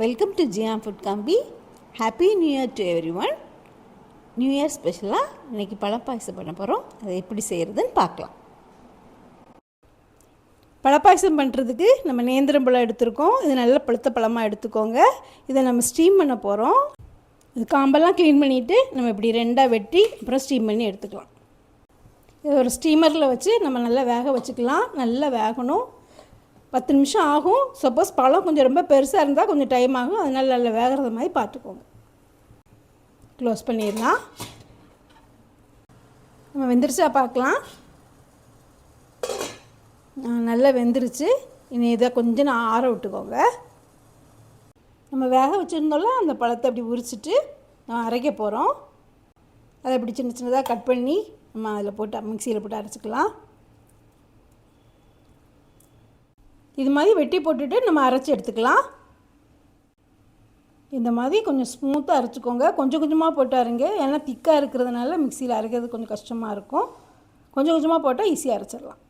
Welcome to ஜியாம் food combi happy new year to everyone new year ஸ்பெஷலாக இன்றைக்கி பழப்பாயசம் பண்ண போகிறோம் அதை எப்படி செய்கிறதுன்னு பார்க்கலாம். பழப்பாயசம் பண்ணுறதுக்கு நம்ம நேந்திரம் பழம் எடுத்திருக்கோம். இது நல்ல பழுத்த பழமாக எடுத்துக்கோங்க. இதை நம்ம ஸ்டீம் பண்ண போகிறோம் இது காம்பெல்லாம் க்ளீன் பண்ணிவிட்டு நம்ம இப்படி ரெண்டாக வெட்டி அப்புறம் ஸ்டீம் பண்ணி எடுத்துக்கலாம். இது ஒரு ஸ்டீமரில் வச்சு நம்ம நல்லா வேக வச்சுக்கலாம். நல்லா வேகணும். பத்து நிமிஷம் ஆகும். சப்போஸ் பழம் கொஞ்சம் ரொம்ப பெருசாக இருந்தால் கொஞ்சம் டைம் ஆகும். அதனால் நல்லா வேகிறது மாதிரி பார்த்துக்கோங்க. க்ளோஸ் பண்ணிடலாம். நம்ம வெந்துருச்சா பார்க்கலாம். நல்லா வெந்துருச்சு. இனி இதை கொஞ்சம் நான் ஆற விட்டுக்கோங்க. நம்ம வேக வச்சுருந்தோம்ல அந்த பழத்தை அப்படி உரிச்சிட்டு நம்ம அரைக்க போகிறோம் அதை அப்படி சின்ன சின்னதாக கட் பண்ணி நம்ம அதில் போட்டு மிக்சியில் போட்டு அரைச்சிக்கலாம். இது மாதிரி வெட்டி போட்டுட்டு நம்ம அரைச்சி எடுத்துக்கலாம். இந்த மாதிரி கொஞ்சம் ஸ்மூத்தாக அரைச்சிக்கோங்க. கொஞ்சம் கொஞ்சமாக போட்டு அரைங்க. ஏன்னா திக்காக இருக்கிறதுனால மிக்சியில் அரைக்கிறது கொஞ்சம் கஷ்டமாக இருக்கும். கொஞ்சம் கொஞ்சமாக போட்டால் ஈஸியாக அரைச்சிடலாம்.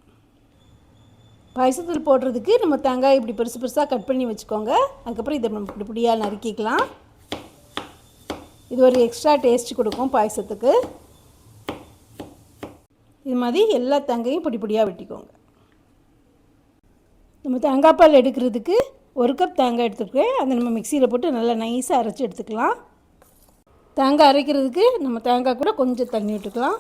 பாயசத்தில் போடுறதுக்கு நம்ம தேங்காய் இப்படி பெருசு பெருசாக கட் பண்ணி வச்சுக்கோங்க. அதுக்கப்புறம் இதை நம்ம இப்படி இப்படியாக நறுக்கிக்கலாம். இது ஒரு எக்ஸ்ட்ரா டேஸ்ட் கொடுக்கும் பாயசத்துக்கு. இது மாதிரி எல்லா தேங்காயும் பொடி பொடியாக வெட்டிக்கோங்க. நம்ம தேங்காய் பால் எடுக்கிறதுக்கு ஒரு கப் தேங்காய் எடுத்துருக்கேன். அதை நம்ம மிக்சியில் போட்டு நல்லா நைஸாக அரைச்சி எடுத்துக்கலாம். தேங்காய் அரைக்கிறதுக்கு நம்ம தேங்காய் கூட கொஞ்சம் தண்ணி விட்டுக்கலாம்.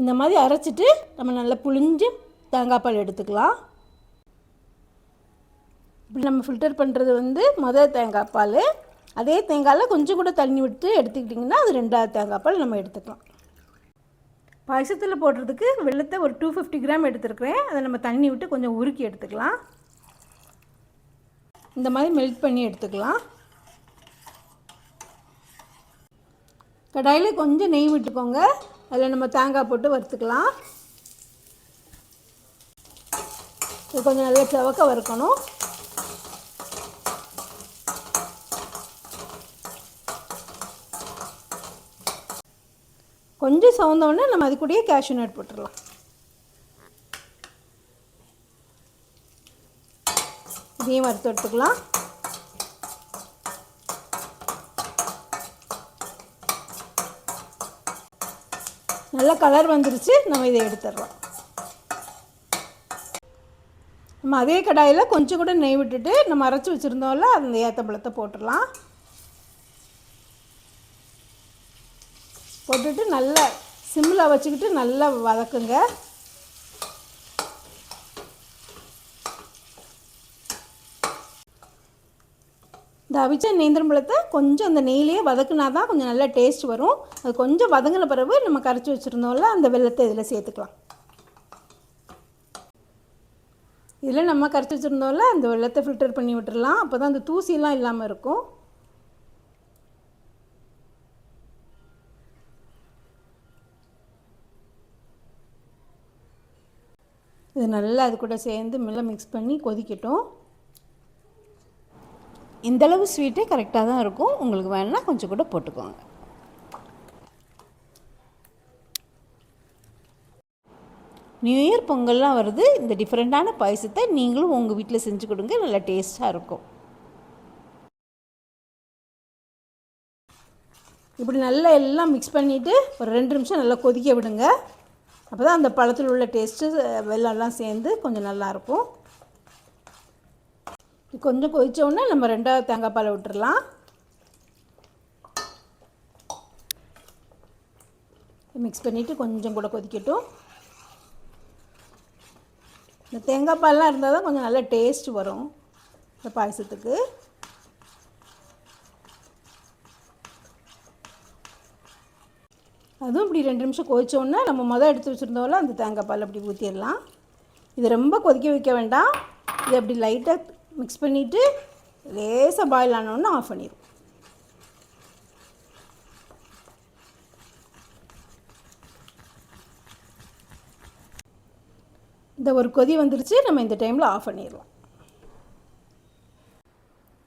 இந்த மாதிரி அரைச்சிட்டு நம்ம நல்லா புளிஞ்சு தேங்காய் பால் எடுத்துக்கலாம். இப்படி நம்ம ஃபில்டர் பண்ணுறது வந்து மொதல் தேங்காய் பால். அதே தேங்காயில் கொஞ்சம் கூட தண்ணி விட்டு எடுத்துக்கிட்டிங்கன்னா அது ரெண்டாவது தேங்காய் பால் நம்ம எடுத்துக்கலாம். பாயசத்தில் போடுறதுக்கு வெள்ளத்தை ஒரு டூ ஃபிஃப்டி கிராம் எடுத்துருக்கிறேன். அதை நம்ம தண்ணி விட்டு கொஞ்சம் உருக்கி எடுத்துக்கலாம். இந்த மாதிரி மெல்ட் பண்ணி எடுத்துக்கலாம். கடாயில் கொஞ்சம் நெய் விட்டுக்கோங்க. அதில் நம்ம தேங்காய் போட்டு வறுத்துக்கலாம். இது கொஞ்சம் நல்லா செவக்க வறுக்கணும். கொஞ்சம் சவுந்தோடனே நம்ம அது கூடயே கேஷ்யூ நட் போட்டுடலாம். இதையும் வறுத்து எடுத்துக்கலாம். நல்ல கலர் வந்துருச்சு நம்ம இதை எடுத்துடலாம். நம்ம அதே கடாயில் கொஞ்சம் கூட நெய் விட்டுட்டு நம்ம அரைச்சி வச்சுருந்தோம்ல அந்த ஏத்தப்பழத்தை போட்டுடலாம். போட்டுட்டு நல்லா சிம்மில் வச்சுக்கிட்டு நல்லா வதக்குங்க. இந்த அவிச்ச நேந்திரம் பழத்தை கொஞ்சம் அந்த நெய்லேயே வதக்குனா தான் கொஞ்சம் நல்லா டேஸ்ட் வரும். அது கொஞ்சம் வதங்கின பிறகு நம்ம கரைச்சி வச்சுருந்தோம்ல அந்த வெள்ளத்தை இதில் சேர்த்துக்கலாம். இதில் நம்ம கரைச்சி வச்சுருந்தோம்ல அந்த வெள்ளத்தை ஃபில்டர் பண்ணி விட்டுடலாம் அப்போ தான் அந்த தூசிலாம் இல்லாமல் இருக்கும். இது நல்லா அது கூட சேர்ந்து மெல்ல மிக்ஸ் பண்ணி கொதிக்கட்டும். இந்தளவு ஸ்வீட்டே கரெக்டாக தான் இருக்கும். உங்களுக்கு வேணுன்னா கொஞ்சம் கூட போட்டுக்கோங்க. நியூ இயர் பொங்கல்லாம் வருது. இந்த டிஃப்ரெண்ட்டான பாயசத்தை நீங்களும் உங்கள் வீட்டில் செஞ்சு கொடுங்க. நல்லா டேஸ்ட்டாக இருக்கும். இப்படி நல்லா எல்லாம் மிக்ஸ் பண்ணிவிட்டு ஒரு ரெண்டு நிமிஷம் நல்லா கொதிக்க விடுங்க. அப்போ தான் அந்த பழத்தில் உள்ள டேஸ்ட்டு வெள்ளம்லாம் சேர்ந்து கொஞ்சம் நல்லாயிருக்கும். கொஞ்சம் கொதித்தோடனே நம்ம ரெண்டாவது தேங்காய் பாலை விட்டுறலாம். மிக்ஸ் பண்ணிவிட்டு கொஞ்சம் கூட கொதிக்கட்டும். இந்த தேங்காய் பால்லாம் இருந்தால் தான் கொஞ்சம் நல்ல டேஸ்ட் வரும் இந்த பாயசத்துக்கு. அதுவும் இப்படி ரெண்டு நிமிஷம் கொதித்தோன்னா நம்ம மொதல் எடுத்து வச்சுருந்தோம்ல அந்த தேங்காய் பால் அப்படி ஊற்றிடலாம் இது ரொம்ப கொதிக்க வைக்க வேண்டாம். இது அப்படி லைட்டாக மிக்ஸ் பண்ணிவிட்டு லேசாக பாயில் ஆனோன்னு ஆஃப் பண்ணிடும் இந்த ஒரு கொதி வந்துருச்சு நம்ம இந்த டைமில் ஆஃப் பண்ணிடலாம்.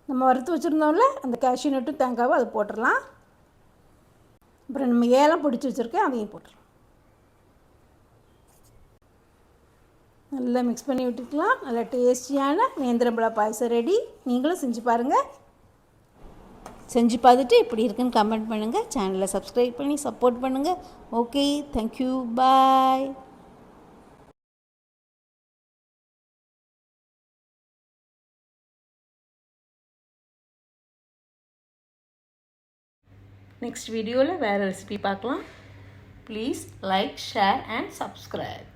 நம்ம வறுத்து வச்சுருந்தோம்ல அந்த கேஷ்யூ நட்டும் தேங்காவும் அதை போட்டுடலாம். அப்புறம் நம்ம ஏலம் பிடிச்சி வச்சுருக்கேன் அதையும் போட்டுருவோம் நல்லா மிக்ஸ் பண்ணி விட்டுக்கலாம். நல்லா டேஸ்டியான நேந்திரம்பழ பாயசம் ரெடி நீங்களும் செஞ்சு பாருங்கள் செஞ்சு பார்த்துட்டு எப்படி இருக்குன்னு கமெண்ட் பண்ணுங்கள் சேனலை சப்ஸ்கிரைப் பண்ணி சப்போர்ட் பண்ணுங்கள் ஓகே தேங்க்யூ பாய் நெக்ஸ்ட் வீடியோவில் வேறு ரெசிபி பார்க்கலாம். Please like share and subscribe